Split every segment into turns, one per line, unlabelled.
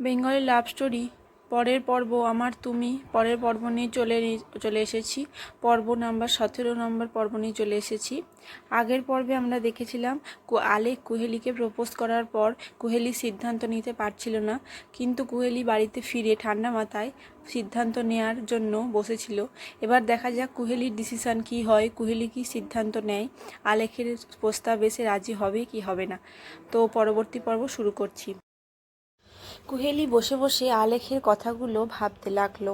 Bengali love story, পরের পর্ব আমার, তুমি, পরের পর্ব নিয়ে চলে চলে এসেছি। পর্ব নাম্বার সতেরো নম্বর পর্ব নিয়ে চলে এসেছি। আগের পর্বে আমরা দেখেছিলাম আলেক কুহেলিকে প্রপোজ করার পর কুহেলি সিদ্ধান্ত নিতে পারছিল না। কিন্তু কুহেলি বাড়িতে ফিরে ঠান্ডা মাথায় সিদ্ধান্ত নেয়ার জন্য বসেছিল। এবার দেখা যাক কুহেলির ডিসিশন কি হয়, কুহেলি কি সিদ্ধান্ত নেয়, আলেকের প্রস্তাবে সে রাজি হবে কি হবে না। তো পরবর্তী পর্ব শুরু করছি। কুহেলি বসে বসে আলেখের কথাগুলো ভাবতে লাগল।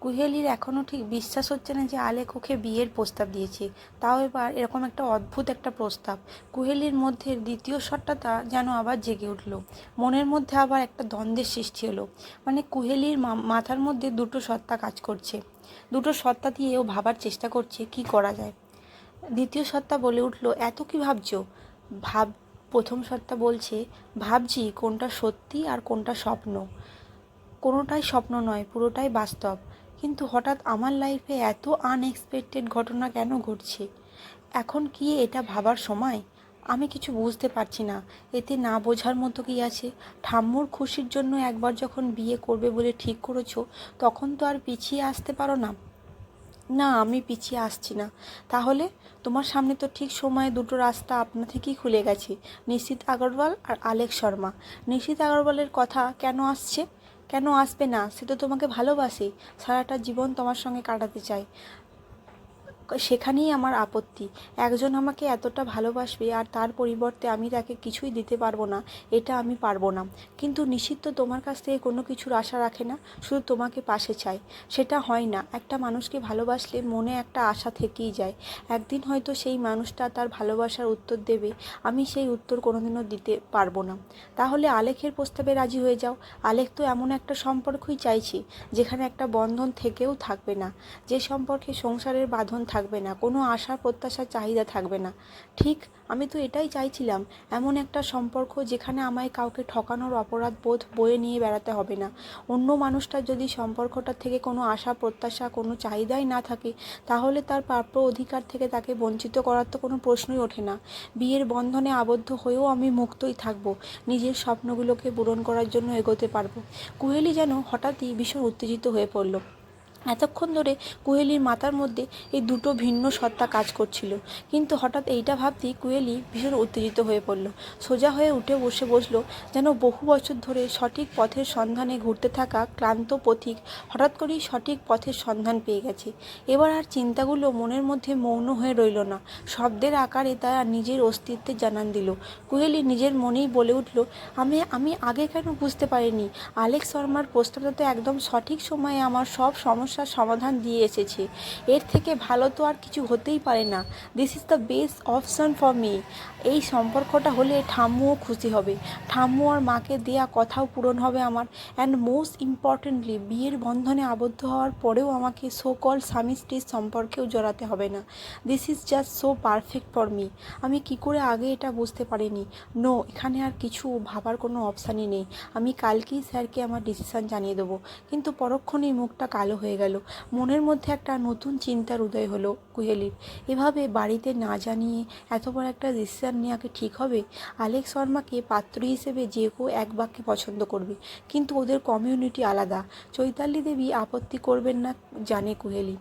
কুহেলির এখনও ঠিক বিশ্বাস হচ্ছে না যে আলেখ ওকে বিয়ের প্রস্তাব দিয়েছে। তাও এবার এরকম একটা অদ্ভুত একটা প্রস্তাব। কুহেলির মধ্যে দ্বিতীয় শটটা যেন আবার জেগে উঠল। মনের মধ্যে আবার একটা দ্বন্দ্বের সৃষ্টি হলো। মানে কুহেলির মাথার মধ্যে দুটো সত্তা কাজ করছে। দুটো সত্তা দিয়ে ও ভাবার চেষ্টা করছে কি করা যায়। দ্বিতীয় সত্তা বলে উঠল, এত কি ভাবছ? ভাব প্রথম সত্তা বলছে, ভাবছি কোনটা সত্যি আর কোনটা স্বপ্ন। কোনোটাই স্বপ্ন নয়, পুরোটাই বাস্তব। কিন্তু হঠাৎ আমার লাইফে এত আনএক্সপেক্টেড ঘটনা কেন ঘটছে? এখন কি এটা ভাবার সময়? আমি কিছু বুঝতে পারছি না। এতে না বোঝার মতো কি আছে? ঠাম্মুর খুশির জন্য একবার যখন বিয়ে করবে বলে ঠিক করেছ, তখন তো আর পিছিয়ে আসতে পারো না। না, আমি পিছিয়ে আসছি না। তাহলে তোমার সামনে তো ঠিক সময়ে দুটো রাস্তা আপনা থেকেই খুলে গেছে, নিশ্চিত আগরওয়াল আর আলেক শর্মা। নিশ্চিত আগরওয়ালের কথা কেন আসছে? কেন আসবে না? সে তো তোমাকে ভালোবাসে। সারাটা জীবন তোমার সঙ্গে কাটাতে চায়। সেখানেই আমার আপত্তি। একজন আমাকে এতটা ভালোবাসবে আর তার পরিবর্তে আমি তাকে কিছুই দিতে পারব না, এটা আমি পারব না। কিন্তু নিশ্চিত তোমার কাছ থেকে কোনো কিছুর আশা রাখে না, শুধু তোমাকে পাশে চায়। সেটা হয় না, একটা মানুষকে ভালোবাসলে মনে একটা আশা থেকেই যায়। একদিন হয়তো সেই মানুষটা তার ভালোবাসার উত্তর দেবে, আমি সেই উত্তর কোনোদিনও দিতে পারব না। তাহলে আলেখের প্রস্তাবে রাজি হয়ে যাও। আলেখ তো এমন একটা সম্পর্কই চাইছি, যেখানে একটা বন্ধন থেকেও থাকবে না। যে সম্পর্কে সংসারের বাঁধন থাকবে না, কোনো আশা প্রত্যাশার চাহিদা থাকবে না। ঠিক, আমি তো এটাই চাইছিলাম, এমন একটা সম্পর্ক যেখানে আমায় কাউকে ঠকানোর অপরাধ বোধ বয়ে নিয়ে বেড়াতে হবে না। অন্য মানুষটার যদি সম্পর্কটার থেকে কোনো আশা, প্রত্যাশা, কোনো চাহিদাই না থাকে, তাহলে তার প্রাপ্য অধিকার থেকে তাকে বঞ্চিত করার তো কোনো প্রশ্নই ওঠে না। বিয়ের বন্ধনে আবদ্ধ হয়েও আমি মুক্তই থাকব, নিজের স্বপ্নগুলোকে পূরণ করার জন্য এগোতে পারব। কুহেলি যেন হঠাৎই ভীষণ উত্তেজিত হয়ে পড়ল। এতক্ষণ ধরে কুহেলির মাথার মধ্যে এই দুটো ভিন্ন সত্তা কাজ করছিল। কিন্তু হঠাৎ এইটা ভাবতেই কুহেলি ভীষণ উত্তেজিত হয়ে পড়ল। সোজা হয়ে উঠে বসে বসল, যেন বহু বছর ধরে সঠিক পথের সন্ধানে ঘুরতে থাকা ক্লান্ত পথিক হঠাৎ করেই সঠিক পথের সন্ধান পেয়ে গেছে। এবার আর চিন্তাগুলো মনের মধ্যে মৌন হয়ে রইল না। শব্দের আকারে তারা নিজের অস্তিত্বের জানান দিল। কুহেলি নিজের মনেই বলে উঠল, আমি আমি আগে কেন বুঝতে পারিনি? আলেক্স শর্মার প্রস্তাবটা তো একদম সঠিক সময়ে আমার সব সমস্যার সমাধান দিয়ে এসেছে। এর থেকে ভালো তো আর কিছু হতেই পারে না। This is the best option for me এই সম্পর্কটা হলে ঠাম্মুও খুশি হবে। ঠাম্মু আর মাকে দেয়া কথাও পূরণ হবে আমার। অ্যান্ড মোস্ট ইম্পর্টেন্টলি বিয়ের বন্ধনে আবদ্ধ হওয়ার পরেও আমাকে সো কল স্বামী স্ত্রীর সম্পর্কেও জড়াতে হবে না। This is just so perfect for me আমি কি করে আগে এটা বুঝতে পারিনি? নো এখানে আর কিছু ভাবার কোনো অপশানই নেই। আমি কালকেই স্যারকে আমার ডিসিশান জানিয়ে দেবো। কিন্তু পরক্ষণেই মুখটা কালো হয়ে গেল। মনের মধ্যে একটা নতুন চিন্তার উদয় হলো কুহেলির। এভাবে বাড়িতে না জানিয়ে এত বড় একটা ডিসিশান নেওয়াকে ঠিক হবে? আলেক শর্মাকে পাত্র হিসেবে যে কেউ এক বাক্যে পছন্দ করবে, কিন্তু ওদের কমিউনিটি আলাদা। চৈতালি দেবী আপত্তি করবেন না, জানে কুহেলি।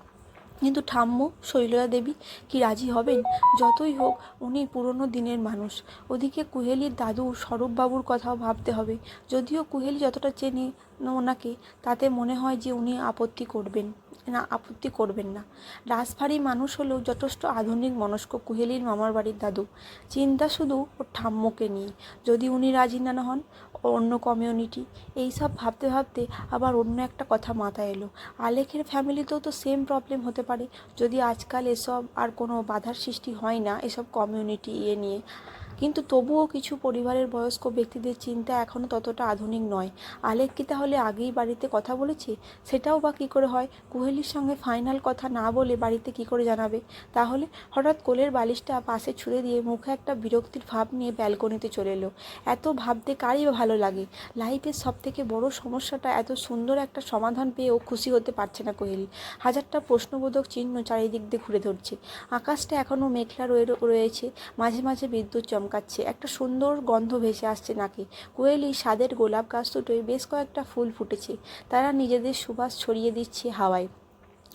কিন্তু ঠাম্মু, শৈলজা দেবী কি রাজি হবেন? যতই হোক, উনি পুরনো দিনের মানুষ। ওদিকে কুহেলির দাদু স্বরূপবাবুর কথাও ভাবতে হবে। যদিও কুহেলি যতটা চেনে ওনাকে, তাতে মনে হয় যে উনি আপত্তি করবেন। না, আপত্তি করবেন না। রাজভারী মানুষ হলেও যথেষ্ট আধুনিক মনস্ক কুহেলির মামার বাড়ির দাদু। চিন্তা শুধু ওর ঠাম্মুকে নিয়ে যদি উনি রাজি না হন অন্য কমিউনিটি। এইসব ভাবতে ভাবতে আবার অন্য একটা কথা মাথায় এলো। আলেখের ফ্যামিলিতেও তো সেম প্রবলেম হতে পারে। যদি আজকাল এসব আর কোনো বাধার সৃষ্টি হয় না, এসব কমিউনিটি ইয়ে নিয়ে। কিন্তু তবুও কিছু পরিবারের বয়স্ক ব্যক্তিদের চিন্তা এখনও ততটা আধুনিক নয়। আলেক কি তাহলে আগেই বাড়িতে কথা বলেছে? সেটাও বা কী করে হয়? কুহেলির সঙ্গে ফাইনাল কথা না বলে বাড়িতে কি করে জানাবে? তাহলে হঠাৎ কোলের বালিশটা পাশে ছুঁড়ে দিয়ে মুখে একটা বিরক্তির ভাব নিয়ে ব্যালকনিতে চলে এলো। এত ভাবতে কারই ভালো লাগে? লাইফের সব থেকে বড় সমস্যাটা এত সুন্দর একটা সমাধান পেয়েও খুশি হতে পারছে না কোহেলি। হাজারটা প্রশ্নবোধক চিহ্ন চারিদিক দিয়ে ঘুরে ধরছে। আকাশটা এখনও মেঘলা রয়ে রয়েছে। মাঝে মাঝে বিদ্যুৎ চমকাচ্ছে চমকাচ্ছে। একটা সুন্দর গন্ধ ভেসে আসছে নাকি। কোয়েলি স্বাদের গোলাপ গাছ দুটোয় বেশ কয়েকটা ফুল ফুটেছে। তারা নিজেদের সুবাস ছড়িয়ে দিচ্ছে হাওয়ায়।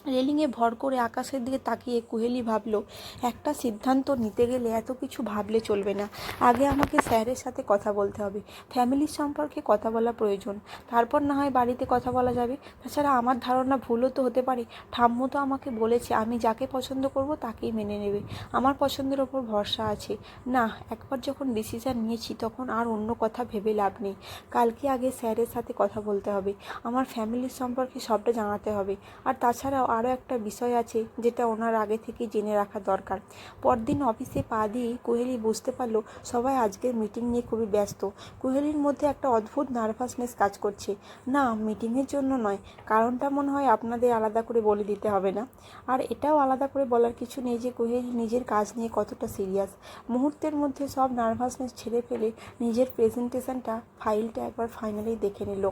রেলিংয়ে ভর করে আকাশের দিকে তাকিয়ে কুহেলি ভাবলো, একটা সিদ্ধান্ত নিতে গেলে এত কিছু ভাবলে চলবে না। আগে আমাকে স্যারের সাথে কথা বলতে হবে। ফ্যামিলির সম্পর্কে কথা বলা প্রয়োজন। তারপর না হয় বাড়িতে কথা বলা যাবে। তাছাড়া আমার ধারণা ভুলও তো হতে পারে। ঠাম্মু তো আমাকে বলেছে, আমি যাকে পছন্দ করব তাকেই মেনে নেবে। আমার পছন্দের ওপর ভরসা আছে। না, একবার যখন ডিসিশন নিয়েছি তখন আর অন্য কথা ভেবে লাভ নেই। কালকে আগে স্যারের সাথে কথা বলতে হবে। আমার ফ্যামিলির সম্পর্কে সবটা জানাতে হবে। আর তাছাড়াও আরও একটা বিষয় আছে যেটা ওনার আগে থেকেই জেনে রাখা দরকার। পরদিন অফিসে পা দিয়েই কোহেলি বুঝতে পারল সবাই আজকের মিটিং নিয়ে খুবই ব্যস্ত। কোহেলির মধ্যে একটা অদ্ভুত নার্ভাসনেস কাজ করছে। না, মিটিংয়ের জন্য নয়, কারণটা মনে হয় আপনাদের আলাদা করে বলে দিতে হবে না। আর এটাও আলাদা করে বলার কিছু নেই যে কোহেলি নিজের কাজ নিয়ে কতটা সিরিয়াস। মুহূর্তের মধ্যে সব নার্ভাসনেস ছেড়ে ফেলে নিজের প্রেজেন্টেশনটা ফাইলটা একবার ফাইনালি দেখে নিল।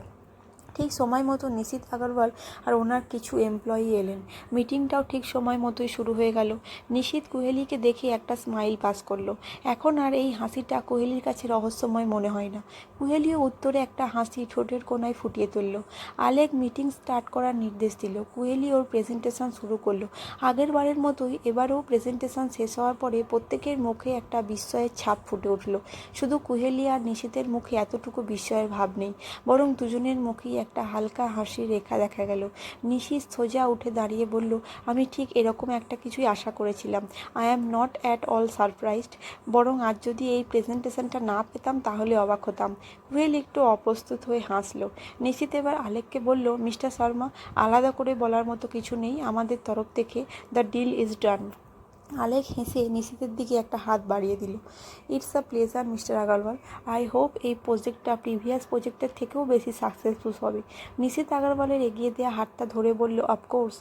ঠিক সময় মতো নিশিত আগরওয়াল আর ওনার কিছু এমপ্লয়ি এলেন। মিটিংটাও ঠিক সময় মতোই শুরু হয়ে গেল। নিশিত কোহেলিকে দেখে একটা স্মাইল পাস করল। এখন আর এই হাসিটা কোহেলির কাছে রহস্যময় মনে হয় না। কোহেলিও উত্তরে একটা হাসি ঠোঁটের কোনায় ফুটিয়ে তুলল। আলেক মিটিং স্টার্ট করার নির্দেশ দিল। কোহেলি ওর প্রেজেন্টেশন শুরু করল। আগের বারের মতোই এবারেও প্রেজেন্টেশন শেষ হওয়ার পরে প্রত্যেকের মুখে একটা বিস্ময়ের ছাপ ফুটে উঠল। শুধু কুহেলি আর নিশিতের মুখে এতটুকু বিস্ময়ের ভাব নেই, বরং দুজনের মুখেই একটা হালকা হাসির রেখা দেখা গেল। নিশিত সোজা উঠে দাঁড়িয়ে বলল, আমি ঠিক এরকম একটা কিছুই আশা করেছিলাম। I am not at all surprised বরং আজ যদি এই প্রেজেন্টেশনটা না পেতাম তাহলে অবাক হতাম। কুহেল একটু অপ্রস্তুত হয়ে হাসলো। নিশিত এবার আলেককে বলল, মিস্টার শর্মা, আলাদা করে বলার মতো কিছু নেই। আমাদের তরফ থেকে the deal is done. Alek হেসে নিশিতের দিকে একটা হাত বাড়িয়ে দিল। It's a pleasure mister Agarwal I hope এই প্রজেক্টটা প্রিভিয়াস প্রজেক্টের থেকেও বেশি সাকসেসফুল হবে। নিশিত আগারওয়ালের এগিয়ে দেওয়া হাতটা ধরে বলল অফকোর্স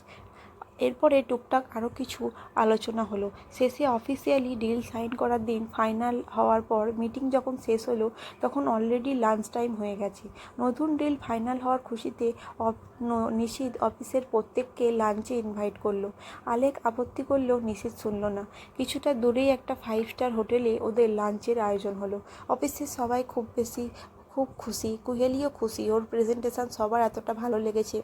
এরপরে টুকটাক আরও কিছু আলোচনা হলো। শেষে অফিসিয়ালি ডিল সাইন করার দিন ফাইনাল হওয়ার পর মিটিং যখন শেষ হলো, তখন অলরেডি লাঞ্চ টাইম হয়ে গেছে। নতুন ডিল ফাইনাল হওয়ার খুশিতে অফ- ন- অফিসের প্রত্যেককে লাঞ্চে ইনভাইট করল। আলেক আপত্তি করলেও নিশিত শুনল না। কিছুটা দূরেই একটা ফাইভ স্টার হোটেলে ওদের লাঞ্চের আয়োজন হলো। অফিসের সবাই খুব বেশি খুব খুশি, কুহেলিও খুশি। ওর প্রেজেন্টেশন সবার এতটা ভালো লেগেছে।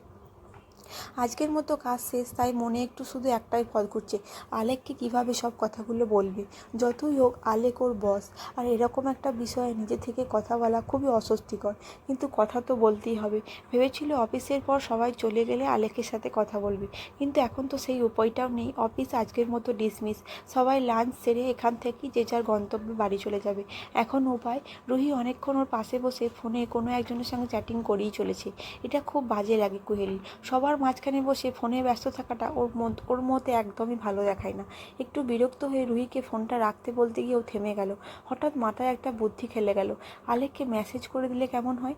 আজকের মতো কাজ শেষ, তাই মনে একটু শুধু একটাই ফল করছে। আলেককে কীভাবে সব কথাগুলো বলবে? যতই হোক, আলেক ওর বস আর এরকম একটা বিষয়ে নিজে থেকে কথা বলা খুবই অস্বস্তিকর। কিন্তু কথা তো বলতেই হবে। ভেবেছিল অফিসের পর সবাই চলে গেলে আলেকের সাথে কথা বলবে। কিন্তু এখন তো সেই উপায়টাও নেই। অফিস আজকের মতো ডিসমিস সবাই লাঞ্চ সেরে এখান থেকেই যে যার গন্তব্যে বাড়ি চলে যাবে। এখন উপায় রুহি অনেকক্ষণ ওর পাশে বসে ফোনে কোনো একজনের সঙ্গে চ্যাটিং করেই চলেছে। এটা খুব বাজে লাগে কুহেলি। সবার মাঝখানে বসে ফোনে ব্যস্ত থাকাটা ওর ওর মতে একদমই ভালো দেখায় না। একটু বিরক্ত হয়ে রুহিকে ফোনটা রাখতে বলতে গিয়েও থেমে গেল। হঠাৎ মাথায় একটা বুদ্ধি খেলে গেল। আলেককে মেসেজ করে দিলে কেমন হয়?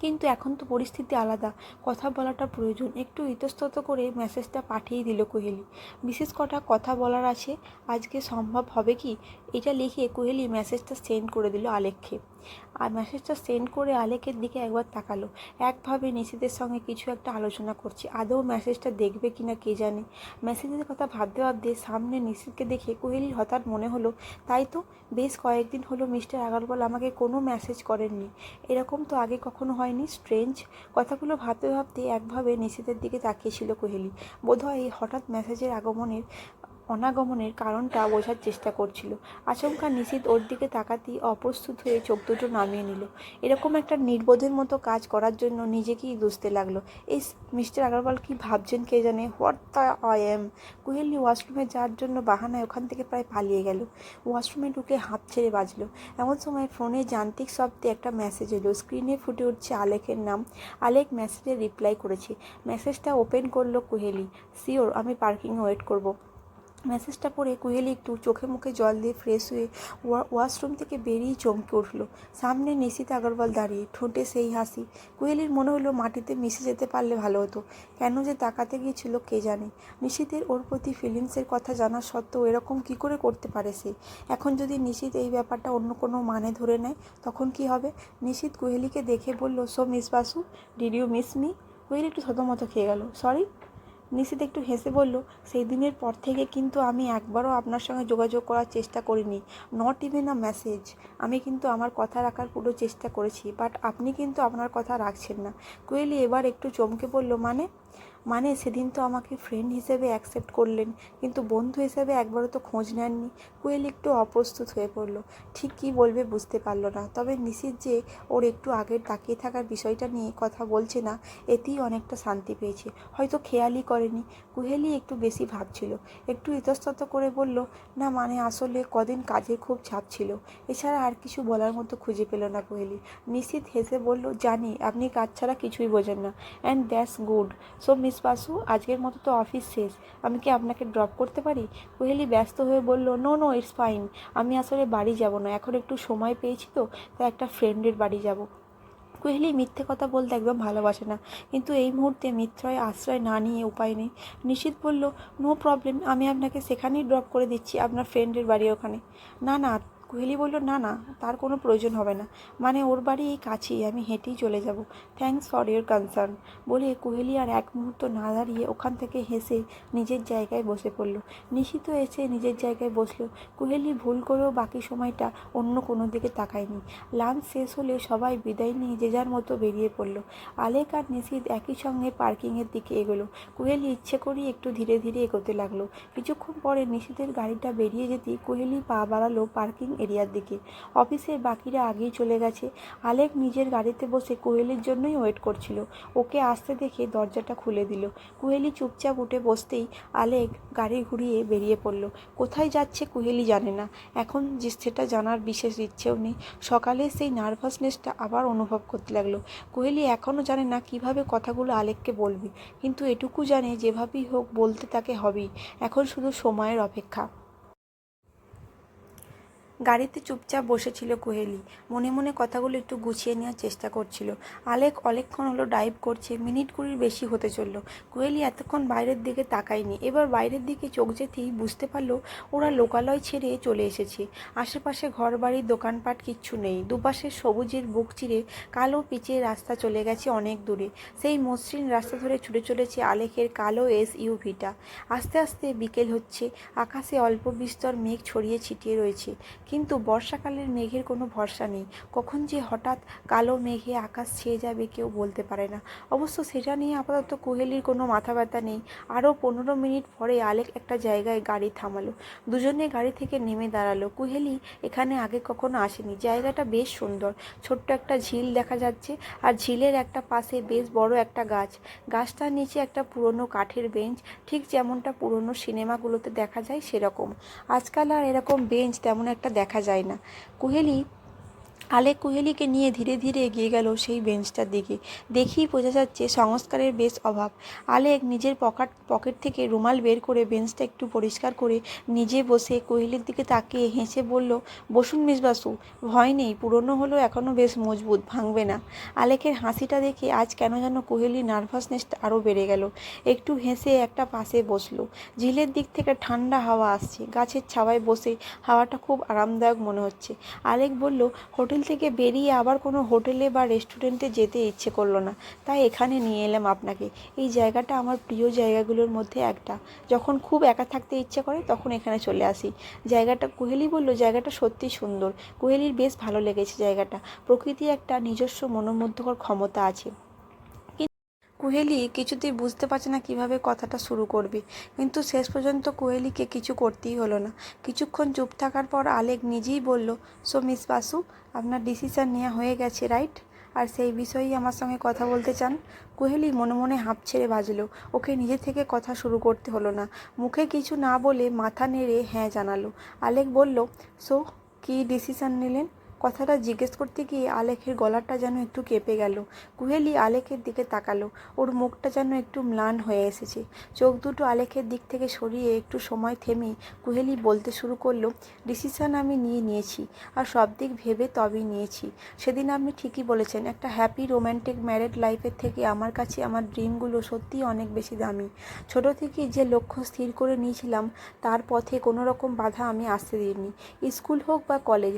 কিন্তু এখন তো পরিস্থিতি আলাদা। কথা বলাটা প্রয়োজন। একটু ইতস্তত করে মেসেজটা পাঠিয়ে দিল কোহেলি। বিশেষ কটা কথা বলার আছে? আজকে সম্ভব হবে কি? এটা লিখে কোহেলি মেসেজটা সেন্ড করে দিল আলেককে। আর মেসেজটা সেন্ড করে আলেকের দিকে একবার তাকালো। একভাবে নিশিতের সঙ্গে কিছু একটা আলোচনা করছে। আদৌ মেসেজটা দেখবে কিনা কে জানে? মেসেজের কথা ভাবতে ভাবতে সামনে নিশিতকে দেখে কোহেলির হঠাৎ মনে হলো, তাই তো, বেশ কয়েকদিন হলো মিস্টার আগারওয়াল আমাকে কোনো মেসেজ করেননি। এরকম তো আগে কখনো হয়নি স্ট্রেঞ্জ কথাগুলো ভাবতে ভাবতে একভাবে নিশিতের দিকে তাকিয়েছিল কোহেলি। বোধহয় এই হঠাৎ মেসেজের আগমনের অনাগমনের কারণটা বোঝার চেষ্টা করছিল। আচমকা নিশিত ওর দিকে তাকাতেই অপ্রস্তুত হয়ে চোখ দুটো নামিয়ে নিল। এরকম একটা নির্বোধের মতো কাজ করার জন্য নিজেকেই দুষতে লাগল। এই মিস্টার আগরওয়াল কি ভাবছেন কে জানে? What the I am? Kuheli ওয়াশরুমে যাওয়ার জন্য বাহানায় ওখান থেকে প্রায় পালিয়ে গেল। ওয়াশরুমে ঢুকে হাত ছেড়ে বাজলো। এমন সময় ফোনে যান্ত্রিক শব্দে একটা মেসেজ এলো। স্ক্রিনে ফুটে উঠছে আলেকের নাম। আলেক মেসেজে রিপ্লাই করেছে। মেসেজটা ওপেন করল কুহেলি। শিওর আমি পার্কিংয়ে ওয়েট করব। মেসেজটা পড়ে কুহেলি একটু চোখে মুখে জল দিয়ে ফ্রেশ হয়ে ওয়া- ওয়াশরুম থেকে বেরিয়ে চমকে উঠল। সামনে নিশিত আগরওয়াল দাঁড়িয়ে, ঠোঁটে সেই হাসি। কুহেলির মনে হলো মাটিতে মিশে যেতে পারলে ভালো হতো। কেন যে তাকাতে গিয়েছিল কে জানে। নিশিতের ওর প্রতি ফিলিংসের কথা জানা সত্ত্বেও এরকম কি করে করতে পারে সে? এখন যদি নিশিত এই ব্যাপারটা অন্য কোনো মানে ধরে নেয়, তখন কি হবে? নিশিত কুহেলিকে দেখে বলল, so miss Basu did you miss me Kuheli একটু থতমত খেয়ে গেল। সরি নিশিত একটু হেসে বলল, সেই দিনের পর থেকে কিন্তু আমি একবারও আপনার সঙ্গে যোগাযোগ করার চেষ্টা করিনি। নট ইভেন আ মেসেজ আমি কিন্তু আমার কথা রাখার পুরো চেষ্টা করেছি বাট আপনি কিন্তু আপনার কথা রাখছেন না। কোয়েলি এবার একটু চমকে বলল মানে? মানে সেদিন তো আমাকে ফ্রেন্ড হিসেবে অ্যাকসেপ্ট করলেন, কিন্তু বন্ধু হিসেবে একবারও তো খোঁজ নেননি। কোয়েল একটু অপ্রস্তুত হয়ে পড়ল। ঠিক কী বলবে বুঝতে পারল না, তবে নিশিত যে ওর একটু আগের তাকিয়ে থাকার বিষয়টা নিয়ে কথা বলছে না, এতেই অনেকটা শান্তি পেয়েছে। হয়তো খেয়ালই করেনি। কুহেলি একটু বেশি ভাবছিল। একটু ইতস্তত করে বলল, না মানে আসলে কদিন কাজের খুব চাপ ছিল। এছাড়া আর কিছু বলার মতো খুঁজে পেল না কোহেলি। নিশিত হেসে বলল, জানি, আপনি কাজ ছাড়া কিছুই বোঝেন না। And that's good so miss Basu, আজকের মতো তো অফিস শেষ। আমি কি আপনাকে ড্রপ করতে পারি? কোহেলি ব্যস্ত হয়ে বলল নো নো ইটস ফাইন আমি আসলে বাড়ি যাব না। এখন একটু সময় পেয়েছি তো, তাই একটা ফ্রেন্ডের বাড়ি যাব। কোহেলি মিথ্যে কথা বলতে একদম ভালোবাসে না। কিন্তু এই মুহূর্তে মিথ্যয় আশ্রয় না নিয়ে উপায় নেই। নিশিত বলল নো প্রবলেম আমি আপনাকে সেখানেই ড্রপ করে দিচ্ছি, আপনার ফ্রেন্ডের বাড়ি ওখানে। না না কোহেলি বলল, না না, তার কোনো প্রয়োজন হবে না। মানে ওর বাড়ি এই কাছেই, আমি হেঁটেই চলে যাব। থ্যাঙ্কস ফর ইয়োর কনসার্ন বলে কোহেলি আর এক মুহূর্ত না দাঁড়িয়ে ওখান থেকে হেসে নিজের জায়গায় বসে পড়ল। নিশিত এসে নিজের জায়গায় বসল। কোহেলি ভুল করেও বাকি সময়টা অন্য কোনো দিকে তাকায়নি। লাঞ্চ শেষ হলে সবাই বিদায় নিয়ে যে যার মতো বেরিয়ে পড়ল। আলেক আর নিশিত একই সঙ্গে পার্কিংয়ের দিকে এগোলো। কোহেলি ইচ্ছে করেই একটু ধীরে ধীরে এগোতে লাগল। কিছুক্ষণ পরে নিশিতের গাড়িটা বেরিয়ে যেতেই কোহেলি পা বাড়ালো পার্কিং এরিয়ার দিকে। অফিসের বাকিরা আগেই চলে গেছে। আলেক নিজের গাড়িতে বসে কোহেলির জন্যই ওয়েট করছিল। ওকে আসতে দেখে দরজাটা খুলে দিল। কোহেলি চুপচাপ উঠে বসতেই আলেক গাড়ি ঘুরিয়ে বেরিয়ে পড়ল। কোথায় যাচ্ছে কোহেলি জানে না। এখন সেটা জানার বিশেষ ইচ্ছেও নেই। সকালে সেই নার্ভাসনেসটা আবার অনুভব করতে লাগল। কোহেলি এখনও জানে না কীভাবে কথাগুলো আলেককে বলবে। কিন্তু এটুকু জানে যেভাবেই হোক বলতে তাকে হবেই। এখন শুধু সময়ের অপেক্ষা। গাড়িতে চুপচাপ বসেছিল কোহেলি। মনে মনে কথাগুলো একটু গুছিয়ে নেওয়ার চেষ্টা করছিল। আলেক অনেকক্ষণ হলো ডাইভ করছে মিনিট কুড়ির বেশি হতে চলল। কোহেলি এতক্ষণ বাইরের দিকে তাকায়নি। এবার বাইরের দিকে চোখ যেতেই বুঝতে পারল, ওরা লোকালয় ছেড়ে চলে এসেছে। আশেপাশে ঘর বাড়ির দোকানপাট কিচ্ছু নেই। দুপাশে সবুজের বুক চিরে কালো পিচের রাস্তা চলে গেছে অনেক দূরে। সেই মসৃণ রাস্তা ধরে ছুটে চলেছে আলেকের কালো এস ইউভিটা আস্তে আস্তে বিকেল হচ্ছে, আকাশে অল্প বিস্তর মেঘ ছড়িয়ে ছিটিয়ে রয়েছে। কিন্তু বর্ষাকালের মেঘের কোনো ভরসা নেই। কখন যে হঠাৎ কালো মেঘে আকাশ ছেয়ে যাবে কেউ বলতে পারে না। অবশ্য সেটা নিয়ে আপাতত কোহেলির কোনো মাথা ব্যথা নেই। আরও পনেরো মিনিট পরে আলেক একটা জায়গায় গাড়ি থামালো। দুজনে গাড়ি থেকে নেমে দাঁড়াল। কুহেলি এখানে আগে কখনো আসেনি। জায়গাটা বেশ সুন্দর। ছোট্ট একটা ঝিল দেখা যাচ্ছে আর ঝিলের একটা পাশে বেশ বড় একটা গাছ। গাছটার নিচে একটা পুরনো কাঠের বেঞ্চ। ঠিক যেমনটা পুরনো সিনেমাগুলোতে দেখা যায় সেরকম। আজকাল আর এরকম বেঞ্চ তেমন একটা দেখা যায় না। কুহেলি আলেক কুহেলিকে নিয়ে ধীরে ধীরে এগিয়ে গেল সেই বেঞ্চটার দিকে। দেখেই বোঝা যাচ্ছে সংস্কারের বেশ অভাব। আলেক নিজের পকেট পকেট থেকে রুমাল বের করে বেঞ্চটা একটু পরিষ্কার করে নিজে বসে কোহেলির দিকে তাকিয়ে হেসে বলল, বসুন মিস বাসু, ভয় নেই, পুরনো হলেও এখনও বেশ মজবুত, ভাঙবে না। আলেকের হাসিটা দেখে আজ কেন যেন কোহেলির নার্ভাসনেসটা আরও বেড়ে গেল। একটু হেসে একটা পাশে বসল। ঝিলের দিক থেকে ঠান্ডা হাওয়া আসছে। গাছের ছাওয়ায় বসে হাওয়াটা খুব আরামদায়ক মনে হচ্ছে। আলেক বলল, হোটেল থেকে বেরিয়ে আবার কোনো হোটেলে বা রেস্টুরেন্টে যেতে ইচ্ছে করল না। তাই এখানে নিয়ে এলাম আপনাকে। এই জায়গাটা আমার প্রিয় জায়গাগুলোর মধ্যে একটা। যখন খুব একা থাকতে ইচ্ছে করে, তখন এখানে চলে আসি। জায়গাটা, কোহেলি বলল, জায়গাটা সত্যি সুন্দর। কোহেলির বেশ ভালো লেগেছে জায়গাটা। প্রকৃতি একটা নিজস্ব মনোমুগ্ধকর ক্ষমতা আছে। কুহেলি কিছুতেই বুঝতে পারছে না কীভাবে কথাটা শুরু করবে। কিন্তু শেষ পর্যন্ত কুহেলিকে কিছু করতেই হলো না। কিছুক্ষণ চুপ থাকার পর আলেক নিজেই বলল, সো মিস বাসু, আপনার ডিসিশন নেওয়া হয়ে গেছে, রাইট? আর সেই বিষয়েই আমার সঙ্গে কথা বলতে চান? কোহেলি মনে মনে হাঁপ ছেড়ে বাজলো। ওকে নিজে থেকে কথা শুরু করতে হলো না। মুখে কিছু না বলে মাথা নেড়ে হ্যাঁ জানালো। আলেক বলল, সো, কী ডিসিশন নিলেন? কথাটা জিজ্ঞেস করতে গিয়ে আলেখের গলাটা যেন একটু কেঁপে গেল। কুহেলি আলেখের দিকে তাকালো। ওর মুখটা যেন একটু ম্লান হয়ে এসেছে। চোখ দুটো আলেখের দিক থেকে সরিয়ে একটু সময় থেমে কুহেলি বলতে শুরু করল ডিসিশন আমি নিয়ে নিয়েছি, আর সব দিক ভেবে তবেই নিয়েছি। সেদিন আপনি ঠিকই বলেছেন, একটা হ্যাপি রোম্যান্টিক ম্যারেড লাইফের থেকে আমার কাছে আমার ড্রিমগুলো সত্যিই অনেক বেশি দামি। ছোট থেকেই যে লক্ষ্য স্থির করে নিয়েছিলাম, তার পথে কোনো রকম বাধা আমি আসতে দিইনি। স্কুল হোক বা কলেজ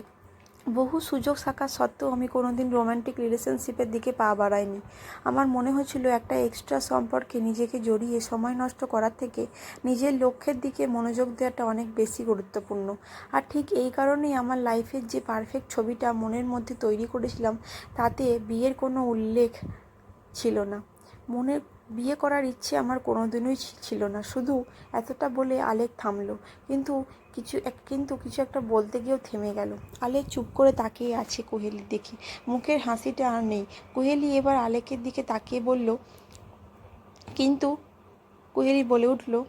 বহু সুযোগ থাকা সত্ত্বেও আমি কোনোদিন রোম্যান্টিক রিলেশনশিপের দিকে পা বাড়াইনি। আমার মনে হয়েছিল একটা এক্সট্রা সম্পর্কে নিজেকে জড়িয়ে সময় নষ্ট করার থেকে নিজের লক্ষ্যের দিকে মনোযোগ দেওয়াটা অনেক বেশি গুরুত্বপূর্ণ। আর ঠিক এই কারণেই আমার লাইফের যে পারফেক্ট ছবিটা মনের মধ্যে তৈরি করেছিলাম, তাতে বিয়ের কোনো উল্লেখ ছিল না। মনের বিয়ে করার ইচ্ছে আমার কোনোদিনই দিনই ছিল না। শুধু এতটা বলে আলেক থামলো। কিন্তু কিছু এক- কিন্তু কিছু একটা বলতে গিয়েও থেমে গেল। আলেক চুপ করে তাকিয়ে আছে কোহেলি দিকে। মুখের হাসিটা আর নেই। কোহেলি এবার আলেকের দিকে তাকিয়ে বলল, কিন্তু, কোহেলি বলে উঠল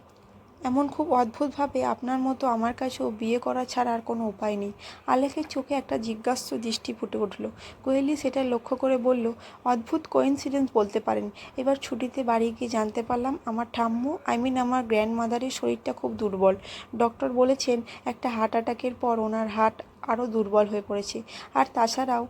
এমন খুব অদ্ভুতভাবে আপনার মতো আমার কাছেও বিয়ে করা ছাড়া আর কোনো উপায় নেই। আলেখের চোখে একটা জিজ্ঞাস্য দৃষ্টি ফুটে উঠল। কোহেলি সেটা লক্ষ্য করে বলল, অদ্ভুত কোইন্সিডেন্স বলতে পারেন। এবার ছুটিতে বাড়ি গিয়ে জানতে পারলাম আমার ঠাম্মু আই মিন আমার গ্র্যান্ডমাদারের শরীরটা খুব দুর্বল। ডক্টর বলেছেন একটা হার্ট অ্যাটাকের পর ওনার হার্ট আরও দুর্বল হয়ে পড়েছে। আর তাছাড়াও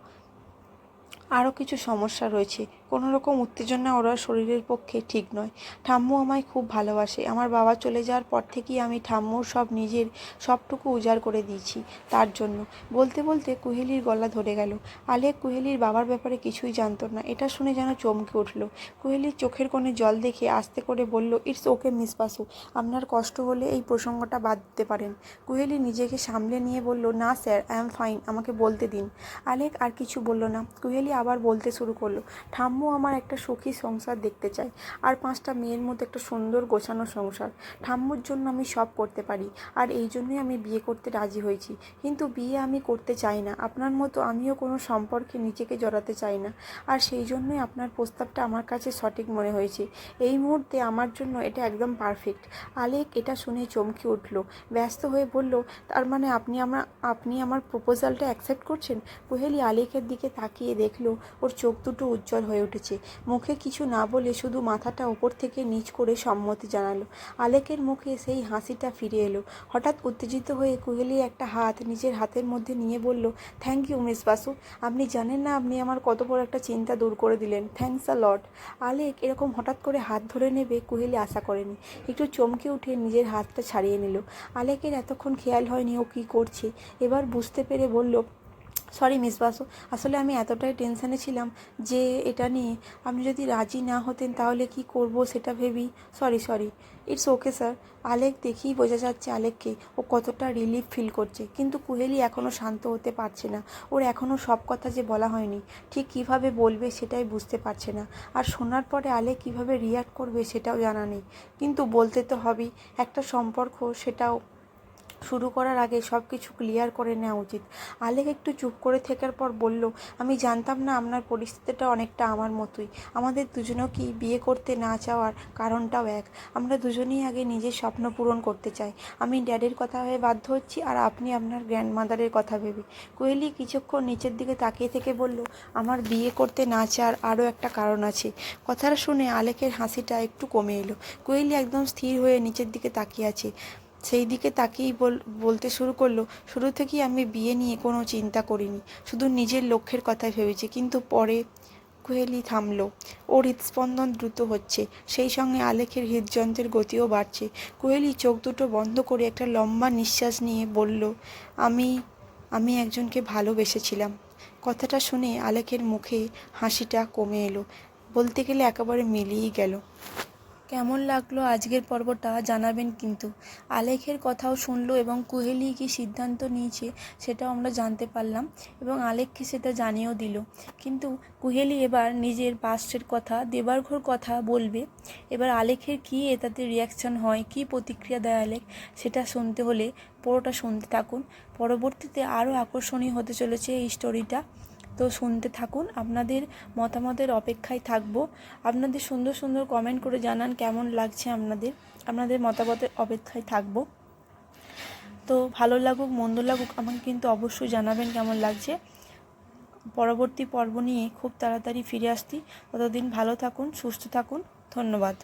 আরও কিছু সমস্যা রয়েছে। কোনো রকম উত্তেজনা ওরা শরীরের পক্ষে ঠিক নয়। ঠাম্মু আমায় খুব ভালোবাসে। আমার বাবা চলে যাওয়ার পর থেকেই আমি ঠাম্মুর সব নিজের সবটুকু উজাড় করে দিয়েছি তার জন্য। বলতে বলতে কুহেলির গলা ধরে গেল। আলেক কুহেলির বাবার ব্যাপারে কিছুই জানতো না। এটা শুনে যেন চমকে উঠল। কুহেলির চোখের কোণে জল দেখে আস্তে করে বলল, ইটস ওকে মিস বাসু। আপনার কষ্ট হলে এই প্রসঙ্গটা বাদ দিতে পারেন। কুহেলি নিজেকে সামলে নিয়ে বলল, না স্যার, আই এম ফাইন। আমাকে বলতে দিন। আলেক আর কিছু বলল না। কুহেলি আবার বলতে শুরু করল ঠাম্মু আমার একটা সুখী সংসার দেখতে চাই আর পাঁচটা মেয়ের মধ্যে একটা সুন্দর গোছানো সংসার। ঠাম্মুর জন্য আমি সব করতে পারি আর এই জন্যই আমি বিয়ে করতে রাজি হয়েছি। কিন্তু বিয়ে আমি করতে চাই না। আপনার মতো আমিও কোনো সম্পর্কে নিজেকে জড়াতে চাই না। আর সেই জন্যই আপনার প্রস্তাবটা আমার কাছে সঠিক মনে হয়েছে। এই মুহূর্তে আমার জন্য এটা একদম পারফেক্ট আলেক এটা শুনে চমকে উঠল, ব্যস্ত হয়ে বলল, তার মানে আপনি আমার আপনি আমার প্রপোজালটা অ্যাকসেপ্ট করছেন? কোহেলি আলেকের দিকে তাকিয়ে দেখল, ওর চোখ দুটো উজ্জ্বল হয়ে উঠেছে। মুখে কিছু না বলে শুধু মাথাটা ওপর থেকে নিচ করে সম্মতি জানালো। আলেকের মুখে সেই হাসিটা ফিরে এলো। হঠাৎ উত্তেজিত হয়ে কুহেলি একটা হাত নিজের হাতের মধ্যে নিয়ে বলল থ্যাংক ইউ মিস বাসু আপনি জানেন না আপনি আমার কত বড় একটা চিন্তা দূর করে দিলেন। থ্যাঙ্কস আ লট আলেক এরকম হঠাৎ করে হাত ধরে নেবে কোহেলি আশা করেনি। একটু চমকে উঠে নিজের হাতটা ছাড়িয়ে নিল। আলেকের এতক্ষণ খেয়াল হয়নি ও কী করছে। এবার বুঝতে পেরে বলল সরি মিস বাসু আসলে আমি এতটাই টেনশানে ছিলাম যে এটা নিয়ে আপনি যদি রাজি না হতেন তাহলে কি করব সেটা ভেবেই। Sorry sorry it's okay sir Alek দেখেই বোঝা যাচ্ছে আলেককে ও কতটা রিলিফ ফিল করছে। কিন্তু কুহেলি এখনও শান্ত হতে পারছে না। ওর এখনও সব কথা যে বলা হয়নি, ঠিক কীভাবে বলবে সেটাই বুঝতে পারছে না। আর শোনার পরে আলেক কীভাবে রিয়াক্ট করবে সেটাও জানা নেই। কিন্তু বলতে তো হবেই, একটা সম্পর্ক সেটাও শুরু করার আগে সব কিছু ক্লিয়ার করে নেওয়া উচিত। আলেক একটু চুপ করে থাকার পর বলল, আমি জানতাম না আপনার পরিস্থিতিটা অনেকটা আমার মতোই। আমাদের দুজনেও কি বিয়ে করতে না চাওয়ার কারণটাও এক। আমরা দুজনেই আগে নিজের স্বপ্ন পূরণ করতে চাই। আমি ড্যাডের কথা হয়ে বাধ্য হচ্ছি আর আপনি আপনার গ্র্যান্ডমাদারের কথা ভেবে। কোয়েলি কিছুক্ষণ নিচের দিকে তাকিয়ে থেকে বলল, আমার বিয়ে করতে না চাওয়ার আরও একটা কারণ আছে। কথাটা শুনে আলেকের হাসিটা একটু কমে এলো। কোয়েলি একদম স্থির হয়ে নিচের দিকে তাকিয়ে আছে। সেই দিকে তাকিয়েই বল, বলতে শুরু করল, শুরু থেকেই আমি বিয়ে নিয়ে কোনো চিন্তা করিনি, শুধু নিজের লক্ষ্যের কথাই ভেবেছি, কিন্তু পরে কোহেলি থামলো, ওর হৃদস্পন্দন দ্রুত হচ্ছে, সেই সঙ্গে আলেখের হৃদযন্ত্রের গতিও বাড়ছে। কোহেলি চোখ দুটো বন্ধ করে একটা লম্বা নিঃশ্বাস নিয়ে বলল, আমি আমি একজনকে ভালোবেসেছিলাম। কথাটা শুনে আলেখের মুখে হাসিটা কমে এলো, বলতে গেলে একেবারে মিলিয়েই গেল। কেমন লাগল আজকের পর্বটা জানাবেন কিন্তু। আলেখের কথাও শুনলো এবং কুহেলি কি সিদ্ধান্ত নিয়েছে সেটাও আমরা জানতে পারলাম এবং আলেখকে সেটা জানিয়েও দিল। কিন্তু কুহেলি এবার নিজের পাস্টের কথা, দেবার্ঘর কথা বলবে। এবার আলেখের কী এটাতে রিয়াকশান হয়, কী প্রতিক্রিয়া দেয় আলেখ, সেটা শুনতে হলে পুরোটা শুনতে থাকুন। পরবর্তীতে আরও আকর্ষণীয় হতে চলেছে এই স্টোরিটা তো শুনতে থাকুন, আপনাদের মতামতের অপেক্ষায় থাকব। আপনাদের সুন্দর সুন্দর কমেন্ট করে জানান কেমন লাগছে আপনাদের আপনাদের মতামতের অপেক্ষায় থাকব। তো ভালো লাগুক, মন্দ লাগুক, আমাকে কিন্তু অবশ্যই জানাবেন কেমন লাগছে। পরবর্তী পর্ব নিয়ে খুব তাড়াতাড়ি ফিরে আসছি। ততদিন ভালো থাকুন, সুস্থ থাকুন। ধন্যবাদ।